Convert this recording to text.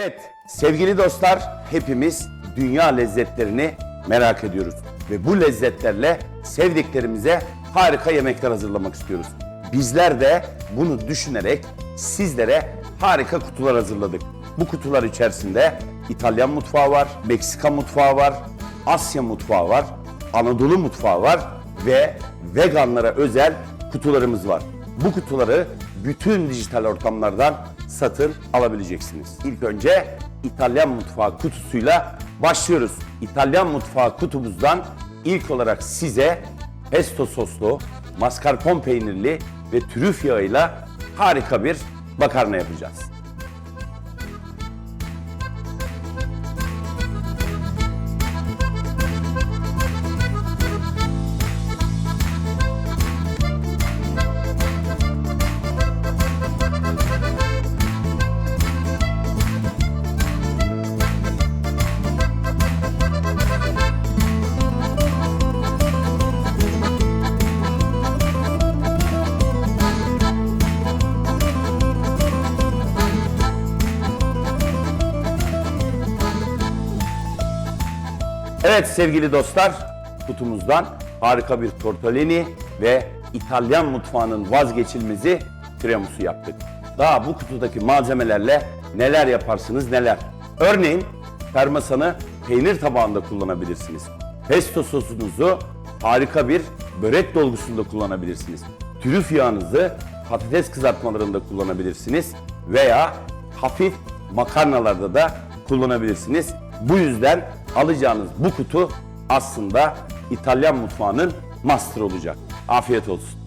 Evet sevgili dostlar hepimiz dünya lezzetlerini merak ediyoruz. Ve bu lezzetlerle sevdiklerimize harika yemekler hazırlamak istiyoruz. Bizler de bunu düşünerek sizlere harika kutular hazırladık. Bu kutular içerisinde İtalyan mutfağı var, Meksika mutfağı var, Asya mutfağı var, Anadolu mutfağı var ve veganlara özel kutularımız var. Bu kutuları bütün dijital ortamlardan satın alabileceksiniz. İlk önce İtalyan mutfağı kutusuyla başlıyoruz. İtalyan mutfağı kutumuzdan ilk olarak size pesto soslu, mascarpone peynirli ve trüf yağıyla harika bir makarna yapacağız. Evet sevgili dostlar, kutumuzdan harika bir tortellini ve İtalyan mutfağının vazgeçilmezi tiramisu yaptık. Daha bu kutudaki malzemelerle neler yaparsınız neler. Örneğin parmesanı peynir tabağında kullanabilirsiniz. Pesto sosunuzu harika bir börek dolgusunda kullanabilirsiniz. Trüf yağınızı patates kızartmalarında kullanabilirsiniz veya hafif makarnalarda da kullanabilirsiniz. Bu yüzden alacağınız bu kutu aslında İtalyan mutfağının master olacak. Afiyet olsun.